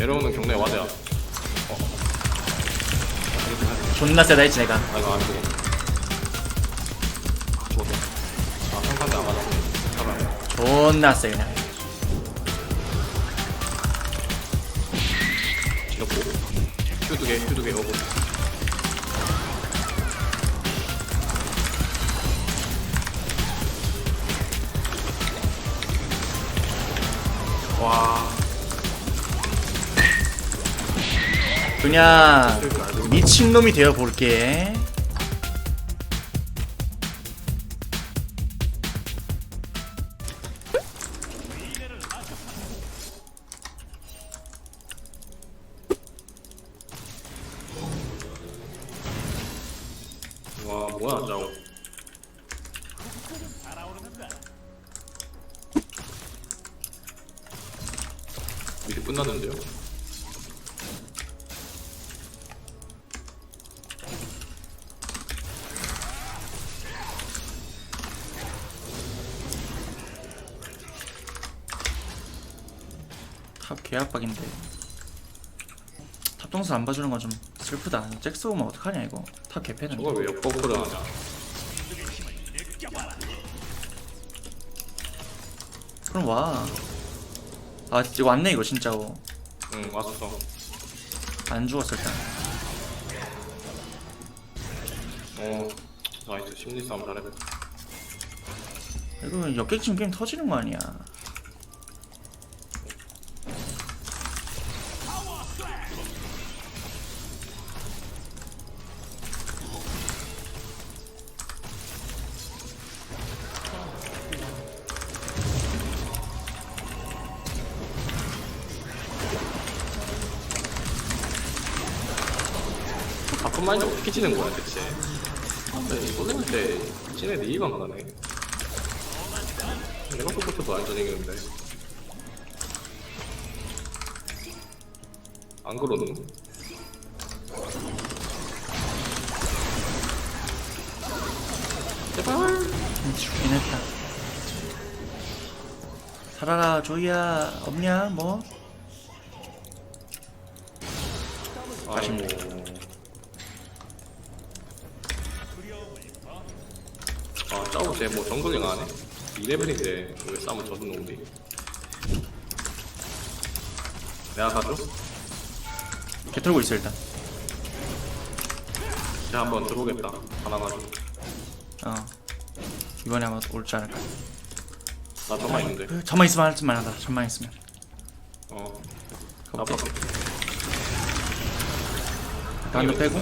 내려오는 와드야. 어. 존나 세다 했지 내가 아 이거 안. 아 죽었어. 아 상상도 안 맞았어. 살아. 존나 세 그냥 지렸고. 큐두 개, 큐두 개 오고. 그냥 미친놈이 되어 볼게 와 뭐야 짜오. 미리 끝났는데요? 탑 개압박인데 탑 동선 안 봐주는 건 좀 슬프다. 잭스 오면 어떡하냐 이거. 탑 개패는. 저걸 왜 역버프를 하냐? 그럼 와아 이거 왔네 이거 진짜고 응 왔어. 안 죽었을 때. 어 나이스. 심리 싸움 잘해. 이거 역객침 게임 터지는 거 아니야 바쁜 마인드 어떻게 지는 거야 대체? 근데 내때 쟤네 이해가 안 가네. 내가 서포트도 안 전이겠는데. 안 그러는? 제발. 음, 죽긴 했다 살아라 조이야 없냐 뭐 아이고. 아, 짜오 쟤뭐 정글링 안 해? 2레벨인데 왜 싸움을 져준 놈이? 내가 가죠? 개 털고 있어 일단 쟤 한번 들어오겠다. 하나 가지고. 어 이번에 아마 올지 않을까 나 저만 있는데. 그, 저만 있으면 할줄 만하다 저만 있으면 어. 오케이. 나밖에. 한대 빼고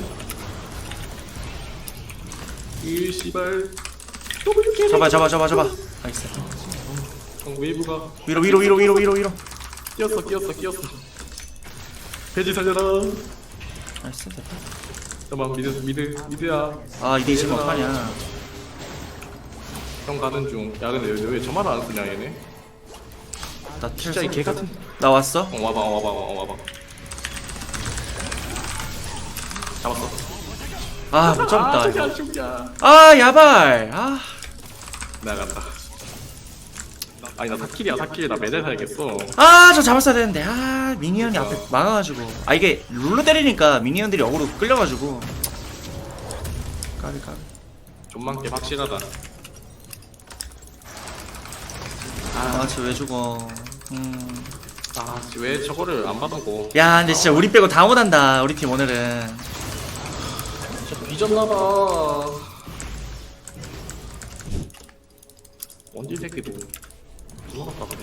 이 씨발. 잡아 잡아 잡아 잡아 나이스 형 웨이브가 위로 위로 위로 위로 위로 위로 끼었어 끼었어 끼었어. 돼지 살려라. 나이스 됐다 잠깐만 미드 미드 미드야. 아 이대 있으면 어떡하냐 형 가는 중. 야 근데 왜, 왜 저말을 안 쓰냐 얘네? 나 진짜 이 개 같은. 나 왔어 어 와봐 어, 와봐 어, 와봐. 잡았어. 아 못 잡았다 저기 이거 안 죽냐. 아 야발 아 나간다. 아니 나 사킬이야 사킬 나 매달 살겠어. 아, 저 잡았어야 되는데. 아, 미니언이 앞에 막아가지고. 아, 이게 룰로 때리니까 미니언들이 역으로 끌려가지고. 까비, 까비. 좀만 게 확실하다. 아, 저 왜 죽어. 음. 아왜 저거를 안 받고 야, 근데 진짜 우리 빼고 다 못한다. 우리 팀 오늘은. 진짜 삐졌나봐. 원딜 새끼도 들어갔다 그래.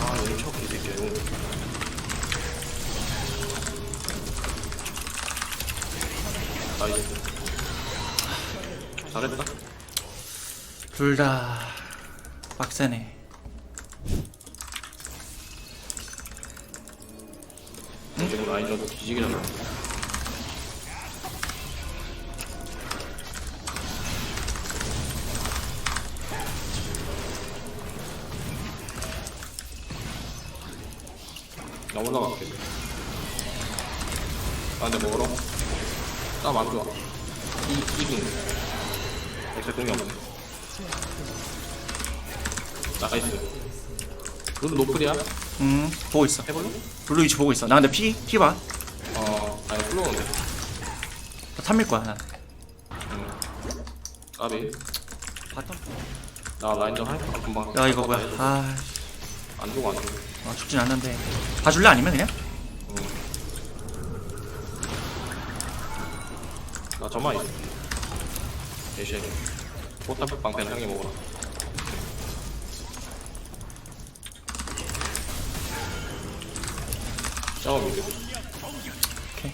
아 여기 척 개새끼야 이거. 나이스. 잘했다. 둘 다. 빡세네. 지금 라인전 뒤지기잖아. 나 올라갈게. 아, 근데 먹으러? 땀안 좋아. 이, 이긴. 엑셀 공이 없네. 나이스. 룰 노플이야? 음 보고 있어 해볼래? 블루 위치 보고 있어 나 근데 피? 피봐 어, 아니, 플로우인데. 탐밀 거야 난 응. 까비. 바텀 나 라인전 할까? 금방. 야 이거 뭐야 아 안 죽어, 안 죽어. 어, 죽진 않는데 봐줄래 아니면 그냥? 응. 나 저만 있어. 대신. 포탑 방패는 형이 먹어라. 샤워 미드. 오케이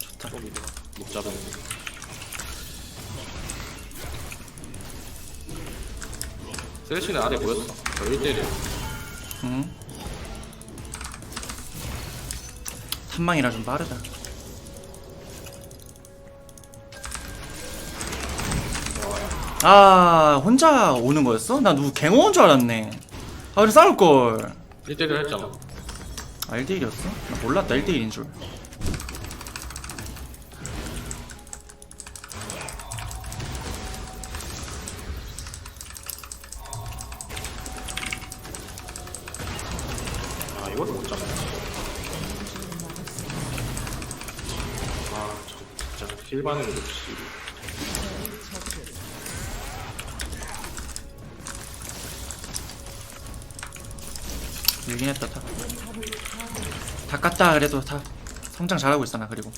좋다 샤워 미드. 못 잡으면. 쓰레쉬는 아래 보였어. 저 1대1이야. 음 탐망이라 좀 빠르다 아 혼자 오는 거였어? 나 누구 갱호 온줄 알았네 아 그래 싸울걸 1대1을 했잖아. 아 1대1이었어? 나 몰랐다 1대1인 줄 아 이걸 못 잡네 아 저, 진짜 힐 반응 역시 밀긴 했다 다. 다 깠다 그래도 다 성장 잘하고 있어 나 그리고.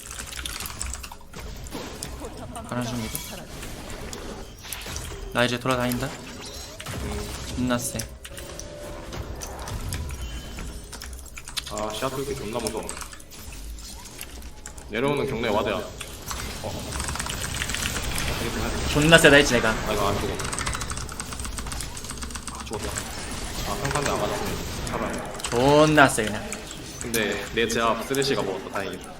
가는 중이고 나 이제 돌아다닌다. 존나 쎄아 시야 뚫기 존나 무서워. 내려오는 경내 와드야. 어 이렇게 돼. 존나 세다 했지 내가. 아 이거 안 죽어. 아 죽었다. 아 상상이 안 맞았네. 잡아 존나 세 그냥 근데 내 제압 쓰레쉬가 먹었다. 다행이다.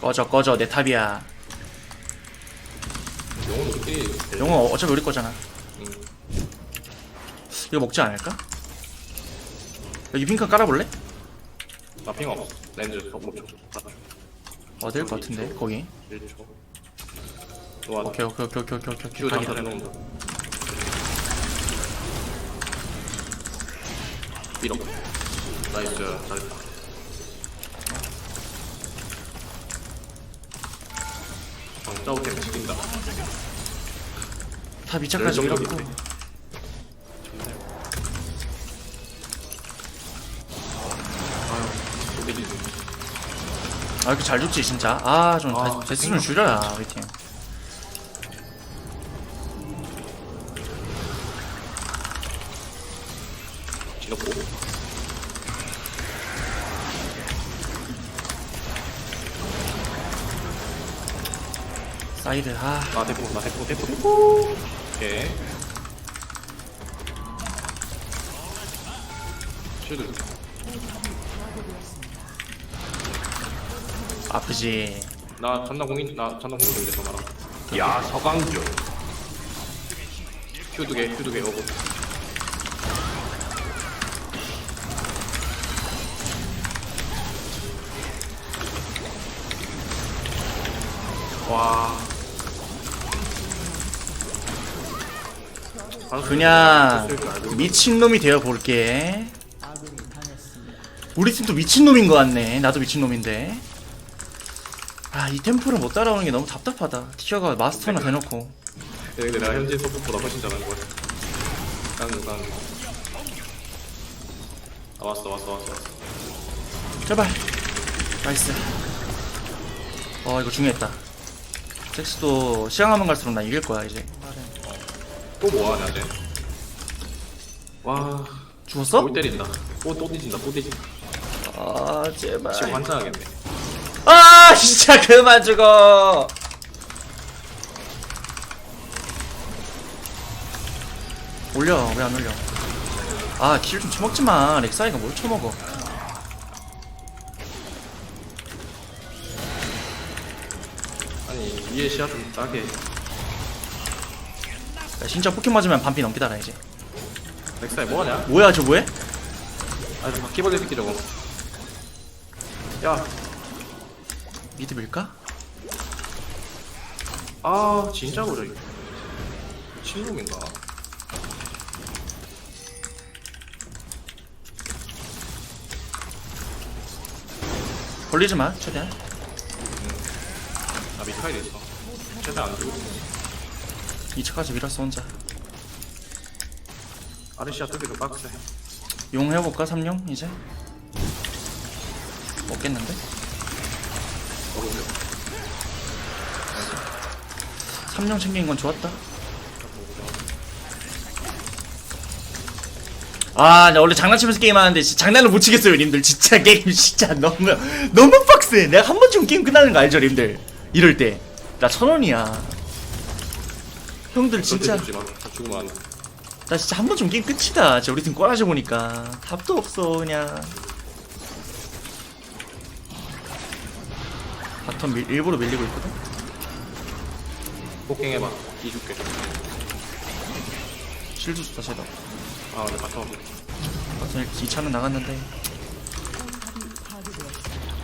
꺼져 꺼져. 내 탑이야. 영혼 우리 영어 어차피 우리 거잖아. 응. 이거 먹지 않을까? 여기 핑크 깔아볼래? 나핑 없어. 렌즈 못 줘. 어딜 것 같은데 거기? 1초. 좋아. 오케이 오케이 오케이 오케이 오케이 오케이. 큐 각이다. 해놓는다 밀어 나이스 잘했다. 정짜오템 죽인다. 탑 2차까지 열정력 밀었고. 아 이렇게 잘 죽지 진짜. 아좀 아, 데스 좀 줄여라 우리 팀 사이드 아. 나 대포 나 대포 대포 대포. 오케이. 쉴드. 아프지. 나 전당 공인 나 전당 공인인데 저 말아 야 서강주 큐 두개 큐 두개 오고 그냥 미친놈이 되어 볼게. 우리 팀도 미친놈인 것 같네. 나도 미친놈인데. 아 이 템포를 못 따라오는 게 너무 답답하다. 티어가 마스터나 대놓고. 근데 내가 현진 서포트보다 훨씬 잘하는 거야 깡 깡. 아 왔어 왔어 왔어 왔어. 제발. 나이스. 어 이거 중요했다. 잭스도 시간하면 갈수록 나 이길 거야 이제 또 뭐하냐 쟤? 와. 죽었어? 골 때린다. 또, 또 뒤진다 또 뒤진다. 아 제발. 지금 환장하겠네. 아 진짜 그만 죽어. 올려 왜 안 올려? 아킬좀 쳐먹지마 렉사이가 뭘 쳐먹어. 아니 위에 시야 좀 짜게 야, 진짜 포켓 맞으면 반피 넘기다 라 이제 넥사이 뭐하냐? 뭐야 저 뭐해? 아주 바퀴벌레 새끼 저거 야 미드 밀까? 아 진짜 그래 친놈인가? 벌리지 마 최대한 나 미카일 있어 최대 안 주고 2차까지 밀었어 혼자 아르시아 뚜비도 빡세 용 해볼까 삼룡 이제 없겠는데 어려워 삼룡 챙긴 건 좋았다 아, 나 원래 장난치면서 게임하는데 진짜 장난을 못 치겠어요, 님들. 진짜 게임 진짜 너무 너무 빡세. 내가 한 번쯤 게임 끝나는 거 알죠, 님들? 이럴 때. 나 천 원이야. 형들 진짜 주지 마. 다 죽으면 안 돼. 나 진짜 한 번쯤 게임 끝이다. 진짜 우리 팀 꼬라지 보니까 답도 없어 그냥. 바텀 밀, 일부러 밀리고 있거든. 폭행 해봐 이 줄게 실드 좋다 쟤도. 아 근데 바텀 바텀 2차는 나갔는데.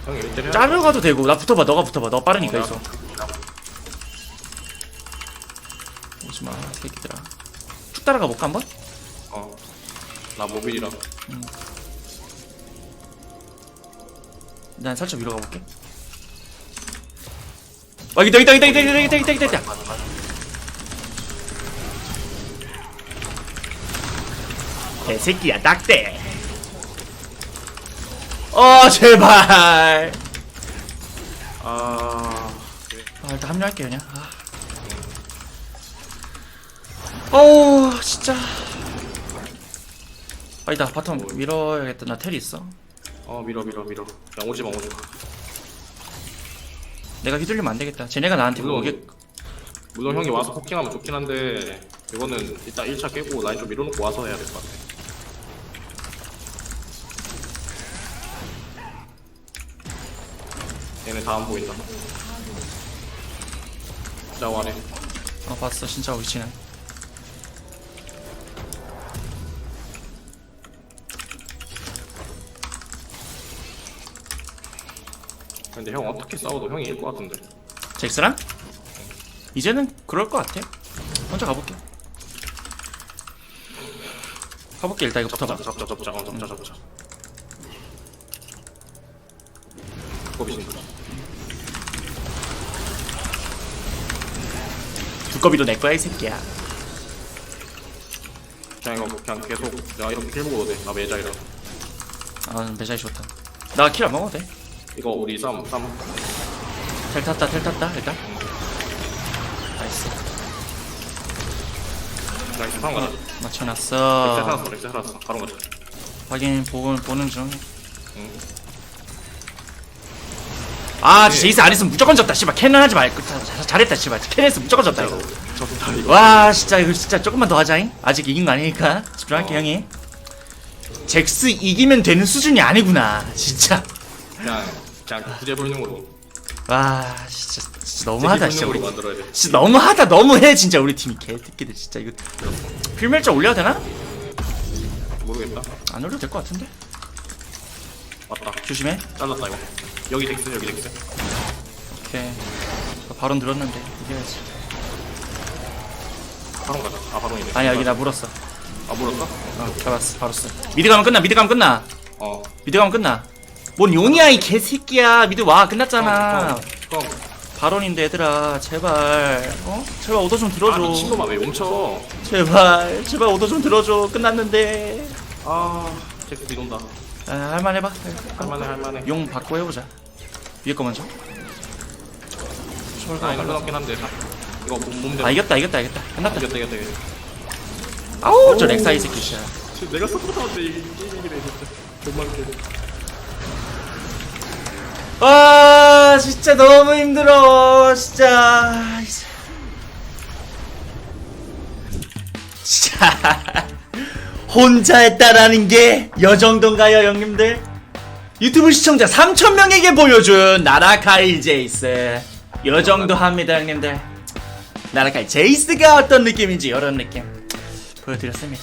형이 1대1 짜려 가도 되고 나 붙어봐. 너가 붙어봐. 너 빠르니까 있어. 오지마 새끼들아. 쭉 따라가 볼까 한번? 어 나 모빌이라 난 살짝 위로 가볼게. 아 있다 있다 있다 있다 있다 있다 있다 있다 있다. 개새끼야 딱대. 어 제발. 아 그래. 아 일단 합류할게 그냥. 아. 어우 진짜. 아니다 바텀 밀어야겠다 나텔 있어. 어 밀어 밀어 밀어 그냥 오지마 오지마 내가 휘둘리면 안 되겠다. 쟤네가 나한테 물론 오게 물론 형이 와서 포킹하면 좋긴 한데 이거는 이따 1차 깨고 라인 좀 밀어놓고 와서 해야 될 것 같아 얘네 다 안 보인다 자 와네 어 봤어 진짜 위치는. 근데 형 어떻게 싸워도 형이 이길 것 같은데 잭스랑? 이제는 그럴 것 같아. 먼저 가볼게. 가볼게 일단 이거 붙어봐. 잡자 잡자 어 잡자 잡자 두꺼비도 내 거야 이 새끼야. 그냥 이거 그냥 계속 내가 이렇게 킬 먹어도 돼 나 매자이라 아 매자이 좋다. 나 킬 안 먹어도 돼. 이거 우리 쌈 쌈. 텔 탔다 텔 탔다 일단. 나이스. 나이스 상 가자 렉스 맞춰놨어. 살았어 렉스 살았어 바로 가자 확인 보고 보는 중. 응. 아, 진짜 제이스 안 했으면 무조건 졌다. 씨발 캐논 하지 말고 자, 자, 잘했다. 씨발 캐논 했으면 무조건 졌다 이거. 저다 이거 와 진짜 이거 진짜 조금만 더 하자잉 아직 이긴 거 아니니까 집중할게 어. 형이 잭스 이기면 되는 수준이 아니구나 진짜 그냥 그냥 구제 불능으로. 와 진짜, 진짜 너무하다 진짜 우리. 불능으로 만들어야 돼. 진짜 너무하다 너무해 진짜 우리 팀이. 개새끼들 진짜 이거. 필멸자 올려야 되나? 모르겠다. 안 올려도 될 것 같은데? 맞다. 조심해. 잘랐다 이거. 여기 렉스 여기 렉스. 오케이. 저 발언 들었는데 이겨야지. 바로 가자. 아 바로 이네. 아니야 여기 나 물었어. 아 물었어? 어 잡았어 바로 써. 미드 가면 끝나 미드 가면 끝나. 어. 미드 가면 끝나 뭔 용이야 이 개새끼야. 미드 와 끝났잖아. 어, 형 발언인데 얘들아. 제발. 어? 제발 오더 좀 아 들어줘. 미친놈아 왜 멈춰? 제발. 제발 오더 좀 들어줘. 끝났는데. 아 잭스 뒤돈다. 아, 할만해 봐. 할만해 할만해. 용 받고 해보자. 위에 거 먼저. 아 이거 끝났긴 한데. 이거 몸, 몸아 이겼다 이겼다 이겼다. 끝났다. 이겼다 이겼다 이겼다. 아우 저 렉사 이 새끼 진짜 지금 내가 이게 이기네 진짜. 정말 웃기네 아 진짜 너무 힘들어. 진짜. 진짜. 혼자 했다라는 게 여정도인가요 형님들? 유튜브 시청자 3천명에게 보여준 나라카이 제이스. 여정도 합니다 형님들. 나라카이 제이스가 어떤 느낌인지 이런 느낌. 보여드렸습니다